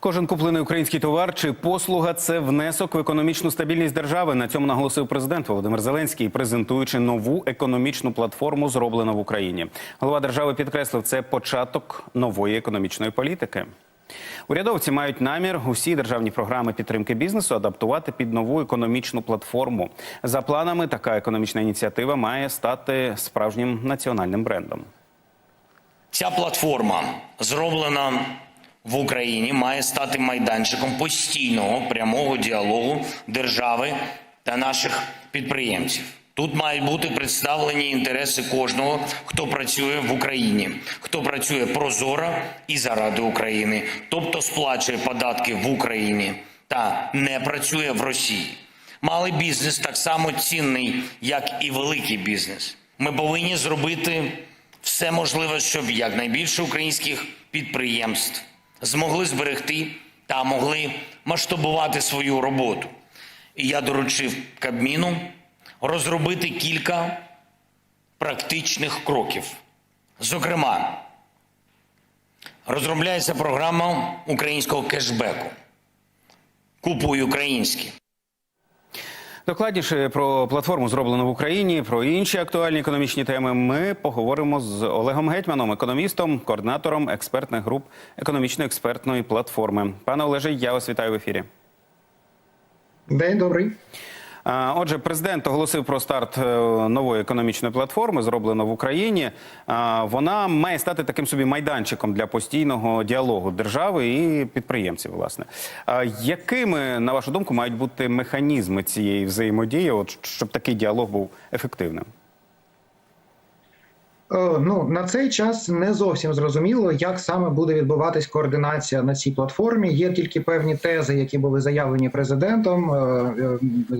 Кожен куплений український товар чи послуга це внесок в економічну стабільність держави. На цьому наголосив президент Володимир Зеленський, презентуючи нову економічну платформу, зроблену в Україні. Голова держави підкреслив, це початок нової економічної політики. Урядовці мають намір усі державні програми підтримки бізнесу адаптувати під нову економічну платформу. За планами, така економічна ініціатива має стати справжнім національним брендом. Ця платформа, зроблена в Україні, має стати майданчиком постійного прямого діалогу держави та наших підприємців. Тут мають бути представлені інтереси кожного, хто працює в Україні, хто працює прозоро і заради України, тобто сплачує податки в Україні та не працює в Росії. Малий бізнес так само цінний, як і великий бізнес. Ми повинні зробити все можливе, щоб якнайбільше українських підприємств змогли зберегти та могли масштабувати свою роботу. І я доручив Кабміну розробити кілька практичних кроків. Зокрема, розробляється програма українського кешбеку. Купуй українське. Докладніше про платформу зроблену в Україні, про інші актуальні економічні теми. Ми поговоримо з Олегом Гетьманом, економістом, координатором експертних груп економічно-експертної платформи. Пане Олеже, я вас вітаю в ефірі. День добрий. Отже, президент оголосив про старт е, нової економічної платформи, зроблено в Україні. Вона має стати таким собі майданчиком для постійного діалогу держави і підприємців. Власне, якими на вашу думку мають бути механізми цієї взаємодії, от щоб такий діалог був ефективним? Е, Ну на цей час не зовсім зрозуміло, як саме буде відбуватись координація на цій платформі. Є тільки певні тези, які були заявлені президентом, е, е,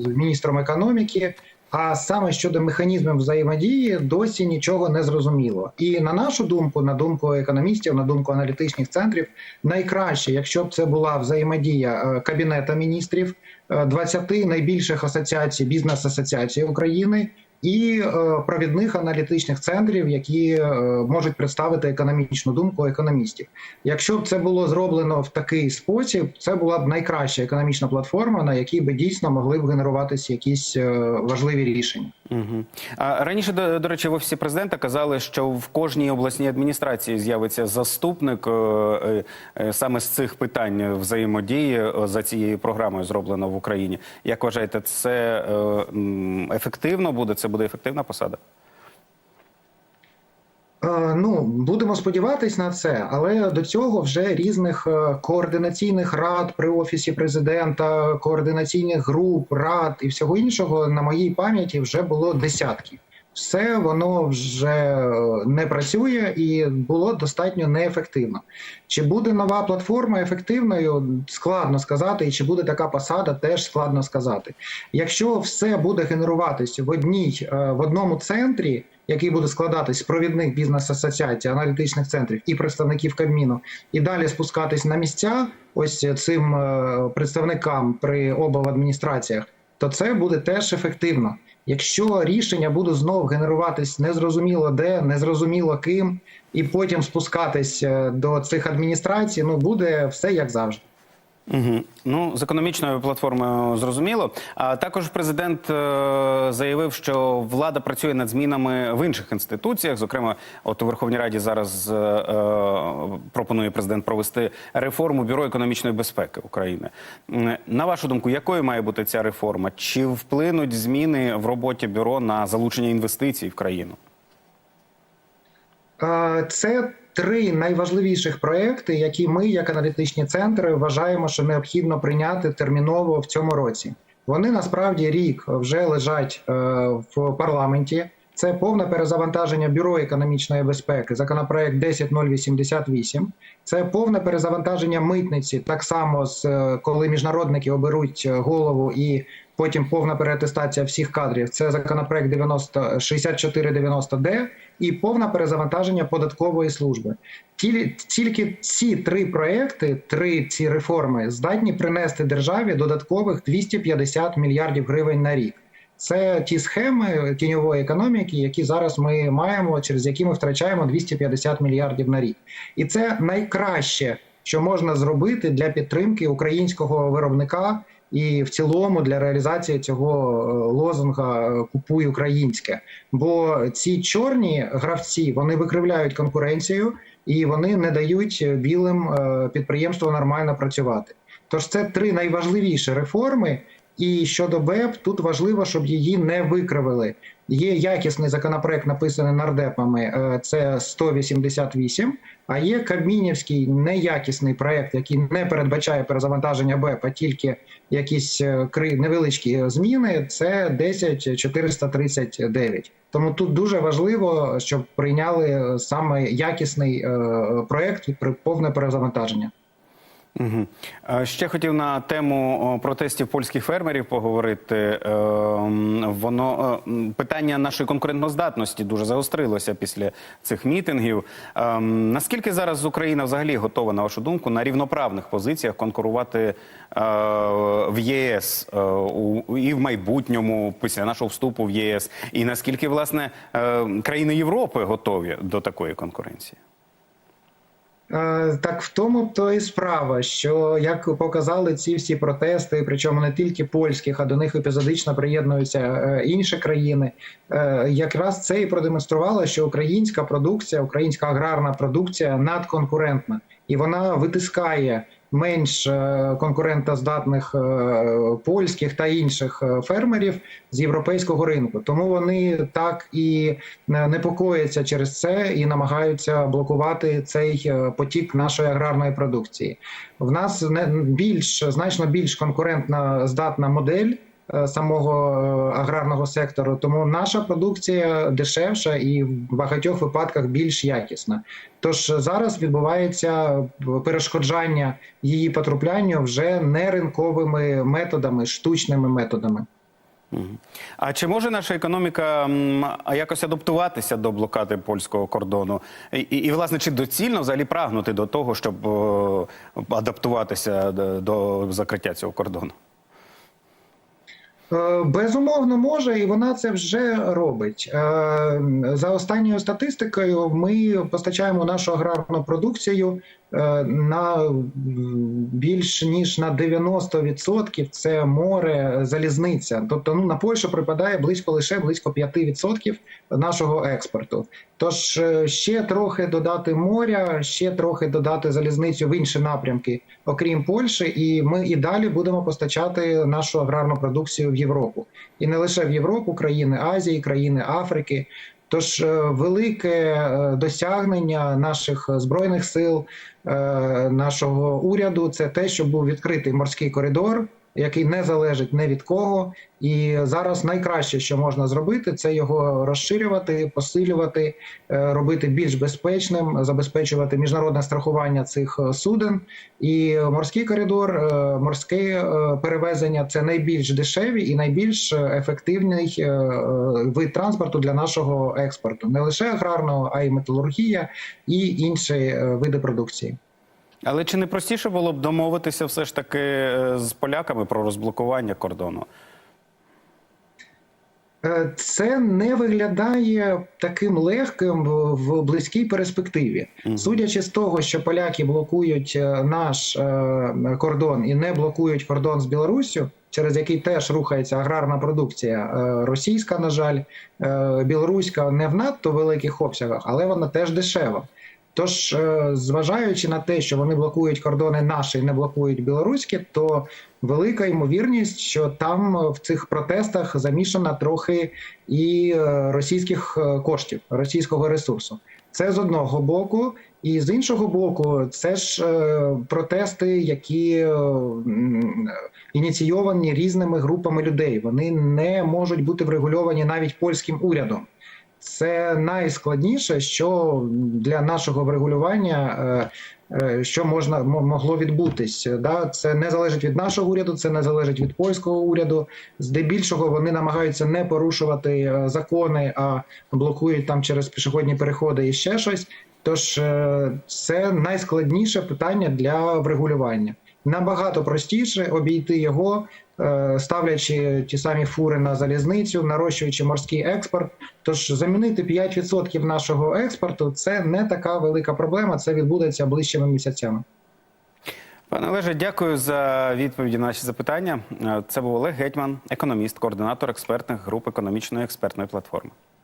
міністром економіки. А саме щодо механізмів взаємодії досі нічого не зрозуміло. І на нашу думку, на думку економістів, на думку аналітичних центрів, найкраще, якщо б це була взаємодія кабінета міністрів, е, 20 найбільших асоціацій, бізнес-асоціацій України і е, провідних аналітичних центрів, які е, можуть представити економічну думку економістів. Якщо б це було зроблено в такий спосіб, це була б найкраща економічна платформа, на якій би дійсно могли б генеруватися якісь е, важливі рішення. Угу. А раніше, до, до речі, в офісі президента казали, що в кожній обласній адміністрації з'явиться заступник саме з цих питань взаємодії за цією програмою, зроблено в Україні. Як вважаєте, це ефективно буде? Це буде ефективна посада? Е, Ну, будемо сподіватись на це, але до цього вже різних е, координаційних рад при офісі президента, координаційних груп, рад і всього іншого на моїй пам'яті вже було десятки. Все воно вже е, не працює і було достатньо неефективно. Чи буде нова платформа ефективною? Складно сказати, і чи буде така посада, теж складно сказати. Якщо все буде генеруватися в одній е, в одному центрі, який буде складатись з провідних бізнес-асоціацій, аналітичних центрів і представників Кабміну, і далі спускатись на місця, ось цим е, представникам при обладміністраціях, то це буде теж ефективно. Якщо рішення буде знов генеруватись незрозуміло де, незрозуміло ким, і потім спускатись е, до цих адміністрацій, ну буде все як завжди. Угу. Ну, з економічною платформою зрозуміло. А також президент е, заявив, що влада працює над змінами в інших інституціях. Зокрема, от у Верховній Раді зараз е, е, пропонує президент провести реформу бюро економічної безпеки України. На вашу думку, якою має бути ця реформа? Чи вплинуть зміни в роботі бюро на залучення інвестицій в країну? Це три найважливіших проекти, які ми, як аналітичні центри, вважаємо, що необхідно прийняти терміново в цьому році. Вони насправді рік вже лежать е, в парламенті. Це повне перезавантаження бюро економічної безпеки, законопроект 10088. Це повне перезавантаження митниці, так само з е, коли міжнародники оберуть е, голову і потім повна переатестація всіх кадрів. Це законопроект 90 6490Д і повне перезавантаження податкової служби. Тільки ці три проекти, три ці реформи здатні принести державі додаткових 250 мільярдів гривень на рік. Це ті схеми тіньової економіки, які зараз ми маємо, через які ми втрачаємо 250 мільярдів на рік. І це найкраще, що можна зробити для підтримки українського виробника і в цілому для реалізації цього е, лозунга е, Купуй українське. Бо ці чорні гравці вони викривляють конкуренцію і вони не дають білим е, підприємствам нормально працювати. Тож це три найважливіші реформи. І щодо БЕП, тут важливо, щоб її не викривили. Є якісний законопроект, написаний нардепами. е, Це 188, А є кабмінівський неякісний проект, який не передбачає перезавантаження БЕП, а тільки якісь е, невеличкі зміни. Це 10439. Тому тут дуже важливо, щоб прийняли саме якісний е, проект при повне перезавантаження. Угу. Ще хотів на тему протестів польських фермерів поговорити. Е, Воно е, питання нашої конкурентноздатності дуже загострилося після цих мітингів. Е, Наскільки зараз Україна взагалі готова, на вашу думку, на рівноправних позиціях конкурувати е, в ЄС е, і в майбутньому після нашого вступу в ЄС? І наскільки власне країни Європи готові до такої конкуренції? Е, Так в тому то і справа, що як показали ці всі протести, причому не тільки польських, а до них епізодично приєднуються е, інші країни. е, Якраз це і продемонструвало, що українська продукція, українська аграрна продукція надконкурентна, і вона витискає менш е, конкурентоздатних е, польських та інших е, фермерів з європейського ринку. Тому вони так і непокояться через це і намагаються блокувати цей потік нашої аграрної продукції. В нас не більш значно більш конкурентна здатна модель. Е, Самого е, аграрного сектору, тому наша продукція дешевша і в багатьох випадках більш якісна. Тож зараз відбувається перешкоджання її потраплянню вже не ринковими методами, штучними методами. А чи може наша економіка якось адаптуватися до блокади польського кордону? І, і, і, власне, чи доцільно взагалі прагнути до того, щоб адаптуватися до, до закриття цього кордону? Е, Безумовно, може, і вона це вже робить. Е, За останньою статистикою, ми постачаємо нашу аграрну продукцію на більш ніж на 90% це море, залізниця. Тобто, ну на Польщу припадає близько лише близько 5% нашого експорту. Тож е, ще трохи додати моря, ще трохи додати залізницю в інші напрямки, окрім Польщі, і ми і далі будемо постачати нашу аграрну продукцію в Європу, і не лише в Європу, країни Азії, країни Африки. Тож е, велике е, досягнення наших збройних сил, е, нашого уряду це те, що був відкритий морський коридор, який не залежить не від кого. І зараз найкраще, що можна зробити, це його розширювати, посилювати, е, робити більш безпечним, забезпечувати міжнародне страхування цих е, суден. І морський коридор, е, морське перевезення це найбільш дешеві і найбільш ефективний вид транспорту для нашого експорту, не лише аграрного, а й металургія і інші види продукції. Але чи не простіше було б домовитися все ж таки е, з поляками про розблокування кордону? Е, Це не виглядає таким легким в близькій перспективі. Судячи з того, що поляки блокують е, наш кордон і не блокують кордон з Білоруссю, через який теж рухається аграрна продукція російська, на жаль, білоруська не в надто великих обсягах, але вона теж дешева. Тож, е, зважаючи на те, що вони блокують кордони наші і не блокують білоруські, то велика ймовірність, що там е, в цих протестах замішана трохи і е, російських коштів, російського ресурсу. Це з одного боку, і з іншого боку, це ж протести, які ініційовані різними групами людей. Вони не можуть бути врегульовані навіть польським урядом. Це найскладніше, що для нашого врегулювання, е, е, що можна могло відбутись. Да, це не залежить від нашого уряду, це не залежить від польського уряду. Здебільшого вони намагаються не порушувати е, закони, а блокують там через пішохідні переходи і ще щось. Тож це найскладніше питання для врегулювання. Набагато простіше обійти його, е, ставлячи ті самі фури на залізницю, нарощуючи морський експорт. Тож замінити 5% нашого експорту це не така велика проблема. Це відбудеться ближчими місяцями. Пане Олеже, дякую за відповіді на наші запитання. Е, Це був Олег Гетьман, економіст, координатор експертних груп економічної експертної платформи.